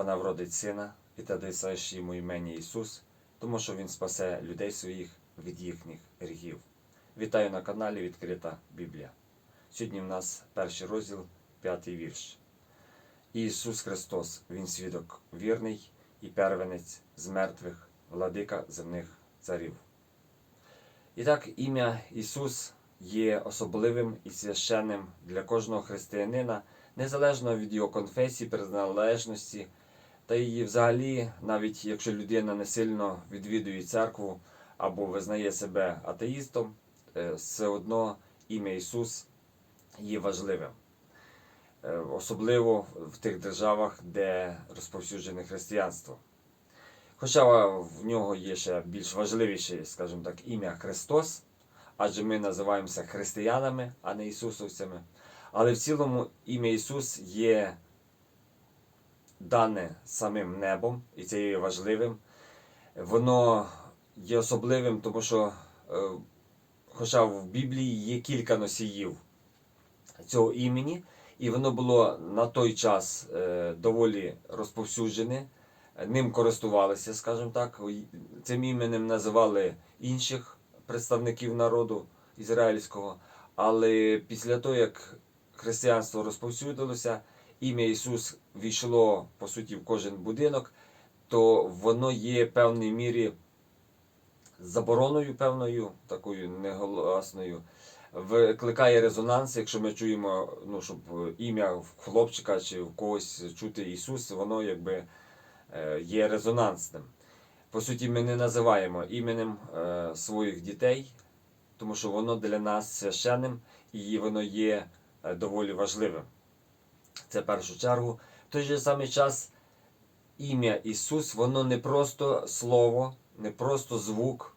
вона вродить сина, і ти даєш йому імені Ісус, тому що Він спасе людей своїх від їхніх гріхів. Вітаю на каналі Відкрита Біблія. Сьогодні в нас перший розділ, п'ятий вірш. Ісус Христос, Він свідок вірний і первенець з мертвих, владика земних царів. І так, ім'я Ісус є особливим і священним для кожного християнина, незалежно від його конфесії, приналежності, та і взагалі, навіть якщо людина не сильно відвідує церкву або визнає себе атеїстом, е, все одно ім'я Ісус є важливим. Е, Особливо в тих державах, де розповсюджене християнство. Хоча в нього є ще більш важливіше, скажімо так, ім'я Христос, адже ми називаємося християнами, а не Ісусовцями. Але в цілому ім'я Ісус є дане самим небом, і це є важливим. Воно є особливим, тому що, е, хоча в Біблії є кілька носіїв цього імені, і воно було на той час е, доволі розповсюджене, ним користувалися, скажімо так. Цим іменем називали інших представників народу ізраїльського. Але після того, як християнство розповсюдилося, ім'я Ісус війшло по суті в кожен будинок, то воно є в певній мірі забороною певною, такою неголосною, викликає резонанс, якщо ми чуємо, ну, щоб ім'я хлопчика чи в когось чути Ісус, воно якби е, є резонансним. По суті, ми не називаємо іменем е, своїх дітей, тому що воно для нас священним і воно є е, доволі важливим. Це в першу чергу. В той же самий час ім'я Ісус, воно не просто слово, не просто звук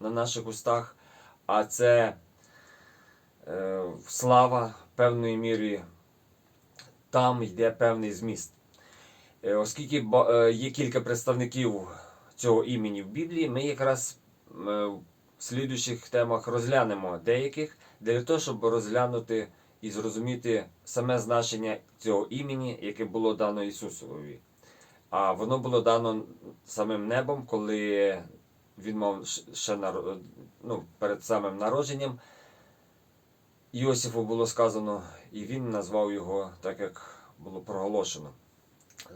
на наших устах, а це е, слава певної мірі, там йде певний зміст. Е, Оскільки е, є кілька представників цього імені в Біблії, ми якраз е, в слідуючих темах розглянемо деяких для того, щоб розглянути і зрозуміти саме значення цього імені, яке було дано Ісусові. А воно було дано самим небом, коли він мав ще наро- ну, перед самим народженням. Йосифу було сказано, і він назвав його так, як було проголошено.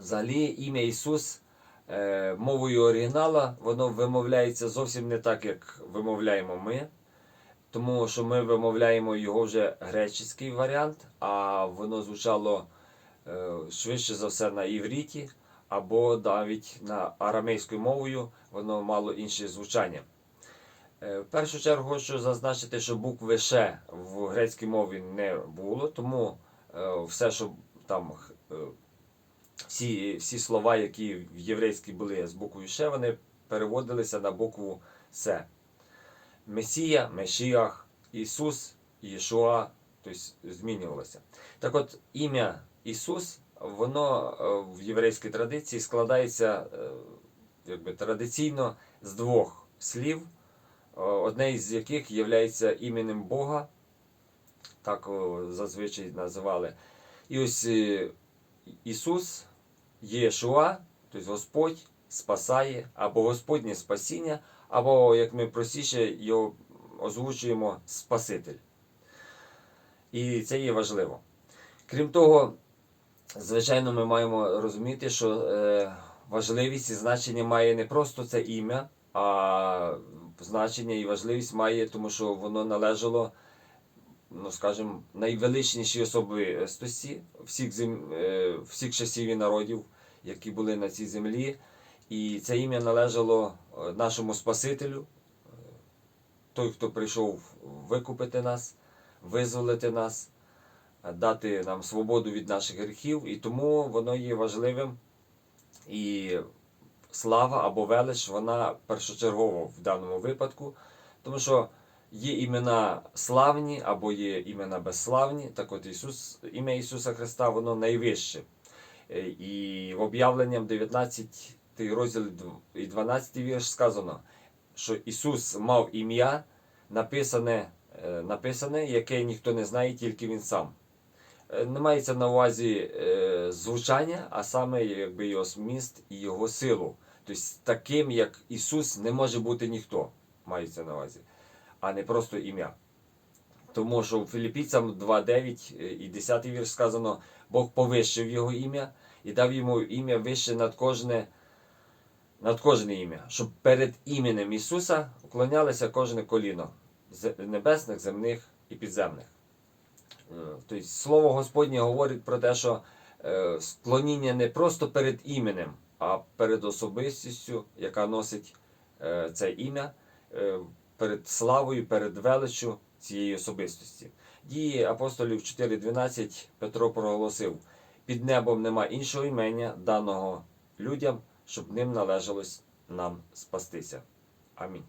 Взагалі, ім'я Ісус е, мовою оригінала, воно вимовляється зовсім не так, як вимовляємо ми. Тому що ми вимовляємо його вже греческий варіант, а воно звучало е, швидше за все на івріті, або навіть на арамейською мовою воно мало інше звучання. Е, В першу чергу хочу зазначити, що букви «ше» в грецькій мові не було, тому е, все, що там всі, всі слова, які в єврейській були з буквою «ше», вони переводилися на букву «се». Месія, Мешіах, Ісус, Єшуа, тобто змінювалося. Так от ім'я Ісус, воно е, в єврейській традиції складається е, якби, традиційно з двох слів, е, одне із яких є іменем Бога, так зазвичай називали. І ось Ісус, Єшуа, тобто Господь спасає, або Господнє спасіння, або, як ми простіше його озвучуємо, Спаситель. І це є важливо. Крім того, звичайно, ми маємо розуміти, що е, важливість і значення має не просто це ім'я, а значення і важливість має, тому що воно належало, ну скажімо, найвеличнішій особистості всіх, зем, е, всіх часів і народів, які були на цій землі. І це ім'я належало е, нашому Спасителю, е, той, хто прийшов викупити нас, визволити нас, е, дати нам свободу від наших гріхів, і тому воно є важливим. І слава або велич, вона першочергова в даному випадку, тому що є імена славні або є імена безславні. Так от Ісус, ім'я Ісуса Христа, воно найвище. І в об'явленням 19 розділ і 12 вірш сказано, що Ісус мав ім'я, написане, е, написане, яке ніхто не знає, тільки Він сам. е, не мається на увазі е, звучання, а саме якби його зміст і його силу. Тобто таким, як Ісус, не може бути ніхто, мається на увазі, а не просто ім'я. Тому що у Філіппійцям 2.9 і 10 вірш сказано, Бог повищив його ім'я і дав йому ім'я вище над кожне, над кожне ім'я, щоб перед іменем Ісуса уклонялося кожне коліно небесних, земних і підземних. Е, Тобто Слово Господнє говорить про те, що е, склоніння не просто перед іменем, а перед особистістю, яка носить е, це ім'я, перед славою, перед величчю цієї особистості. Дії апостолів 4.12 Петро проголосив: під небом нема іншого імення, даного людям, щоб ним належалось нам спастися. Амінь.